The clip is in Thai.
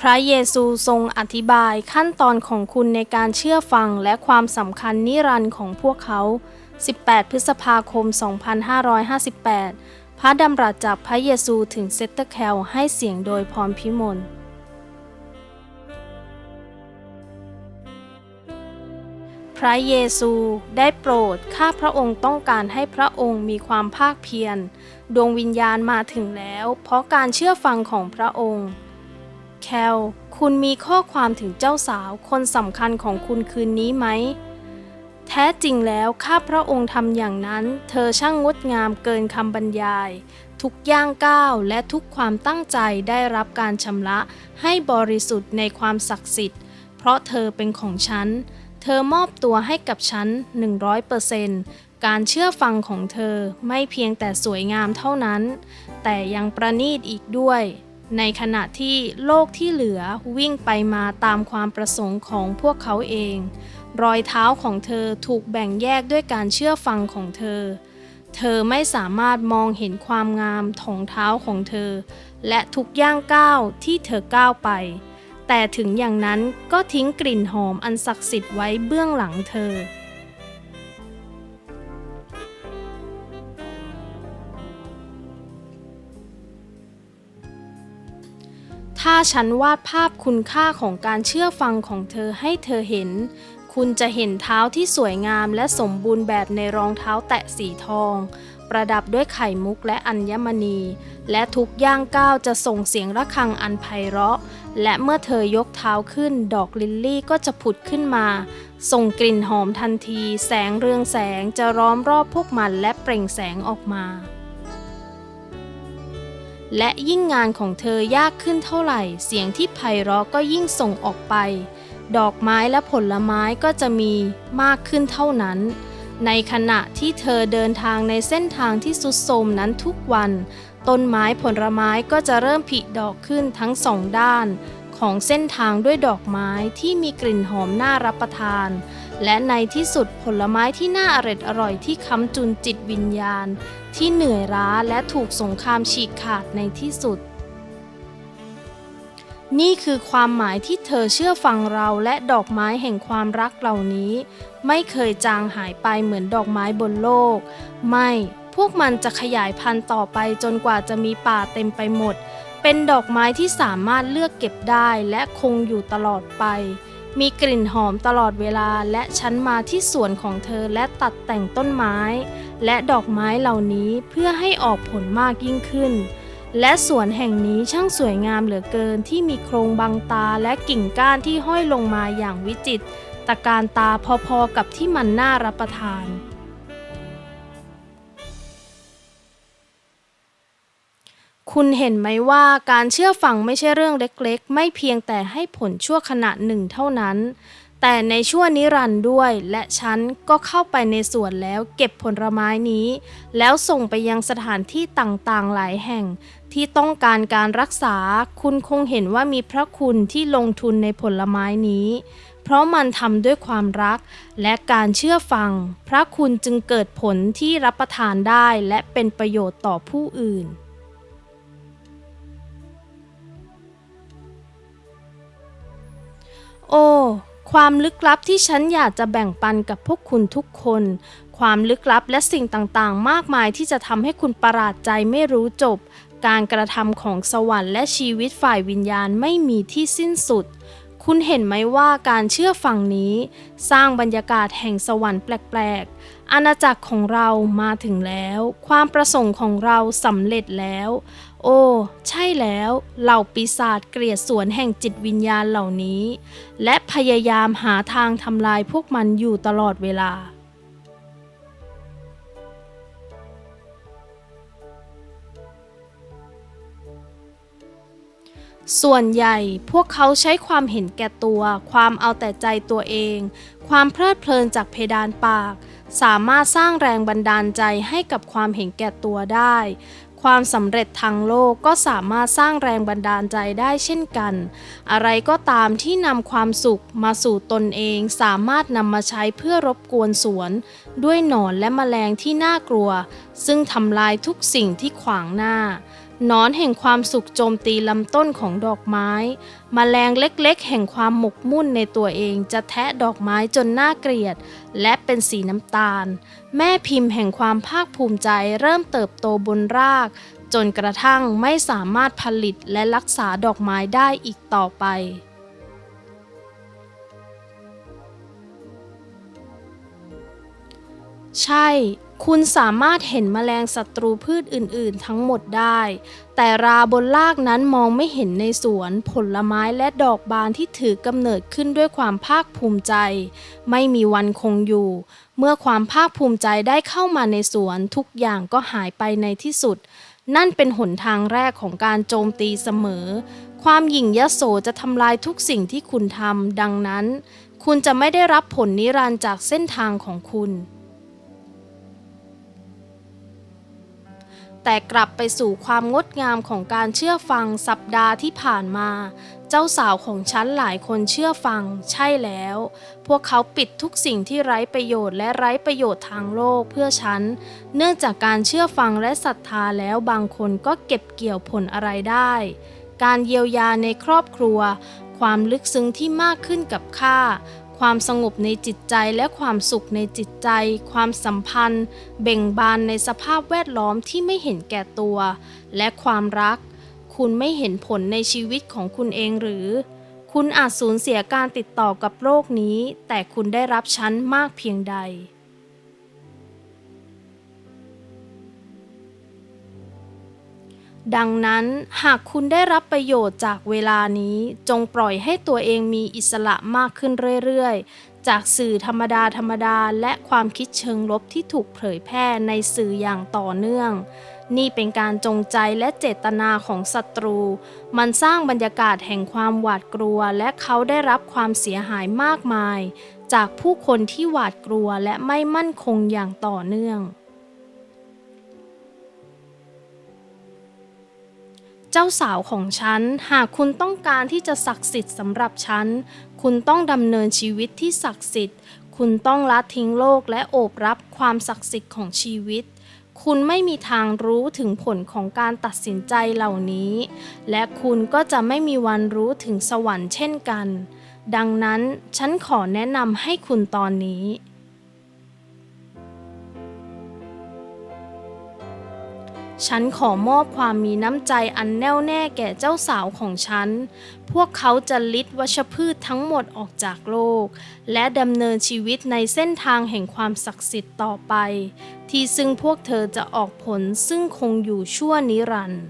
พระเยซูทรงอธิบายขั้นตอนของคุณในการเชื่อฟังและความสำคัญนิรันดร์ของพวกเขา 18 พฤษภาคม 2558 พระดำรัสจากพระเยซูถึงเซตเตอร์แคลให้เสียงโดยพรพิมลพระเยซูได้โปรด ข้าพระองค์ต้องการให้พระองค์มีความภาคเพียร ดวงวิญญาณมาถึงแล้ว เพราะการเชื่อฟังของพระองค์ แคล คุณมีข้อความถึงเจ้าสาวคนสำคัญของคุณคืนนี้ไหม แท้จริงแล้วข้าพระองค์ทำอย่างนั้น เธอช่างงดงามเกินคำบรรยาย ทุกย่างก้าวและทุกความตั้งใจได้รับการชำระให้บริสุทธิ์ในความศักดิ์สิทธิ์ เพราะเธอเป็นของฉัน เธอมอบตัวให้กับฉัน 100%การเชื่อฟังของเธอไม่เพียงแต่สวยงามเท่านั้น แต่ยังประณีตอีกด้วย ในขณะที่โลกที่เหลือวิ่งไปมาตามความประสงค์ของพวกเขาเอง รอยเท้าของเธอถูกแบ่งแยกด้วยการเชื่อฟังของเธอ เธอไม่สามารถมองเห็นความงามของเท้าของเธอ และทุกย่างก้าวที่เธอก้าวไป แต่ถึงอย่างนั้นก็ทิ้งกลิ่นหอมอันศักดิ์สิทธิ์ไว้เบื้องหลังเธอ ถ้าฉันวาดภาพคุณค่าของการเชื่อฟังของเธอให้เธอเห็น คุณจะเห็นเท้าที่สวยงามและสมบูรณ์แบบในรองเท้าแตะสีทอง ประดับด้วยไข่มุกและอัญมณี และทุกย่างก้าวจะส่งเสียงระฆังอันไพเราะ และเมื่อเธอยกเท้าขึ้น ดอกลิลลี่ก็จะผุดขึ้นมา ส่งกลิ่นหอมทันที แสงเรืองแสงจะล้อมรอบพวกมันและเปล่งแสงออกมา และยิ่งงานของเธอยากขึ้นเท่าไหร่ เสียงที่ไพเราะก็ยิ่งส่งออกไป ดอกไม้และผลไม้ก็จะมีมากขึ้นเท่านั้น ในขณะที่เธอเดินทางในเส้นทางที่สุดโทมนั้นทุกวัน ต้นไม้ผลไม้ก็จะเริ่มผลิดอกขึ้นทั้งสองด้าน ของเส้นทางด้วยดอกไม้ที่มีกลิ่นหอมน่ารับประทาน และในที่สุดผลไม้ที่น่าอร่อยอร่อยที่ค้ำจุนจิตวิญญาณ ที่เหนื่อยล้าและถูกสงครามฉีกขาดในที่สุด นี่คือความหมายที่เธอเชื่อฟังเราและดอกไม้แห่งความรักเหล่านี้ ไม่เคยจางหายไปเหมือนดอกไม้บนโลก ไม่พวกมันจะขยายพันธุ์ต่อไปจนกว่าจะมีป่าเต็มไปหมด เป็นดอกไม้ที่สามารถเลือกเก็บได้และคงอยู่ตลอดไป มีกลิ่นหอมตลอดเวลาและฉันมาที่สวนของเธอและตัดแต่งต้นไม้ และดอกไม้เหล่านี้เพื่อให้ออกผลมากยิ่งขึ้น และสวนแห่งนี้ช่างสวยงามเหลือเกินที่มีโครงบังตาและกิ่งก้านที่ห้อยลงมาอย่างวิจิตรตะการตาพอๆกับที่มันน่ารับประทาน คุณเห็นไหมว่าการเชื่อฟังไม่ใช่เรื่องเล็กๆ ไม่เพียงแต่ให้ผลชั่วขณะหนึ่งเท่านั้น แต่ในชั่วนิรันด์ด้วย และฉันก็เข้าไปในสวนแล้วเก็บผลไม้นี้ แล้วส่งไปยังสถานที่ต่างๆหลายแห่ง ที่ต้องการการรักษา คุณคงเห็นว่ามีพระคุณที่ลงทุนในผลไม้นี้ เพราะมันทำด้วยความรัก และการเชื่อฟัง พระคุณจึงเกิดผลที่รับประทานได้และเป็นประโยชน์ต่อผู้อื่น โอ้ ความลึกลับที่ฉันอยากจะแบ่งปันกับพวกคุณทุกคน ความลึกลับและสิ่งต่างๆ มากมายที่จะทำให้คุณประหลาดใจไม่รู้จบ การกระทำของสวรรค์และชีวิตฝ่ายวิญญาณไม่มีที่สิ้นสุด คุณเห็นไหมว่าการเชื่อฝั่งนี้ สร้างบรรยากาศแห่งสวรรค์แปลกๆ อาณาจักรของเรามาถึงแล้ว ความประสงค์ของเราสำเร็จแล้ว โอ้ ใช่แล้ว เหล่าปีศาจเกลียดสวนแห่งจิตวิญญาณเหล่านี้ และพยายามหาทางทำลายพวกมันอยู่ตลอดเวลา ส่วนใหญ่พวกเขาใช้ความเห็นแก่ตัว ความเอาแต่ใจตัวเอง ความเพลิดเพลินจากเพดานปาก สามารถสร้างแรงบันดาลใจให้กับความเห็นแก่ตัวได้ ความสำเร็จทางโลกก็สามารถสร้างแรงบันดาลใจได้เช่นกัน อะไรก็ตามที่นำความสุขมาสู่ตนเองสามารถนำมาใช้เพื่อรบกวนสวน ด้วยหนอนและแมลงที่น่ากลัว ซึ่งทำลายทุกสิ่งที่ขวางหน้า นอนแห่งความสุขโจมตีลำต้นของดอกไม้มแมลงเล็กๆ แห่งความหมกมุ่นในตัวเองจะแทะดอกไม้จนน่าเกลียด และเป็นสีน้ำตาล แม่พิมพ์แห่งความภาคภูมิใจเริ่มเติบโตบนราก จนกระทั่งไม่สามารถผลิตและรักษาดอกไม้ได้อีกต่อไปใช่ คุณสามารถเห็นแมลงศัตรูพืชอื่น ๆ ทั้งหมดได้ แต่ราบนรากนั้นมองไม่เห็นในสวนผลไม้และดอกบานที่ถือกำเนิดขึ้นด้วยความภาคภูมิใจ ไม่มีวันคงอยู่ เมื่อความภาคภูมิใจได้เข้ามาในสวนทุกอย่างก็หายไปในที่สุด นั่นเป็นหนทางแรกของการโจมตีเสมอ ความหยิ่งยโสจะทำลายทุกสิ่งที่คุณทำดังนั้น คุณจะไม่ได้รับผลนิรันดร์จากเส้นทางของคุณ แต่กลับไปสู่ความงดงามของการเชื่อฟังสัปดาห์ที่ผ่านมา เจ้าสาวของฉันหลายคนเชื่อฟัง ใช่แล้ว พวกเขาปิดทุกสิ่งที่ไร้ประโยชน์และไร้ประโยชน์ทางโลกเพื่อฉัน เนื่องจากการเชื่อฟังและศรัทธาแล้วบางคนก็เก็บเกี่ยวผลอะไรได้ การเยียวยาในครอบครัว ความลึกซึ้งที่มากขึ้นกับข้า ความสงบในจิตใจและความสุขในจิตใจ ความสัมพันธ์ เบ่งบานในสภาพแวดล้อมที่ไม่เห็นแก่ตัว และความรัก คุณไม่เห็นผลในชีวิตของคุณเองหรือ คุณอาจสูญเสียการติดต่อกับโลกนี้ แต่คุณได้รับชั้นมากเพียงใด ดังนั้นหากคุณได้รับประโยชน์จากเวลานี้จงปล่อยให้ตัวเองมีอิสระมากขึ้นเรื่อยๆ จากสื่อธรรมดาธรรมดาและความคิดเชิงลบที่ถูกเผยแพร่ในสื่ออย่างต่อเนื่อง นี่เป็นการจงใจและเจตนาของศัตรู มันสร้างบรรยากาศแห่งความหวาดกลัว และเขาได้รับความเสียหายมากมาย จากผู้คนที่หวาดกลัวและไม่มั่นคงอย่างต่อเนื่อง เจ้าสาวของฉัน หากคุณต้องการที่จะศักดิ์สิทธิ์สำหรับฉัน คุณต้องดำเนินชีวิตที่ศักดิ์สิทธิ์ คุณต้องละทิ้งโลกและโอบรับความศักดิ์สิทธิ์ของชีวิต คุณไม่มีทางรู้ถึงผลของการตัดสินใจเหล่านี้ และคุณก็จะไม่มีวันรู้ถึงสวรรค์เช่นกัน ดังนั้นฉันขอแนะนำให้คุณตอนนี้ ฉันขอมอบความมีน้ำใจอันแน่วแน่แก่เจ้าสาวของฉัน พวกเขาจะลิดวัชพืชทั้งหมดออกจากโลก และดำเนินชีวิตในเส้นทางแห่งความศักดิ์สิทธิ์ต่อไป ที่ซึ่งพวกเธอจะออกผลซึ่งคงอยู่ชั่วนิรันดร์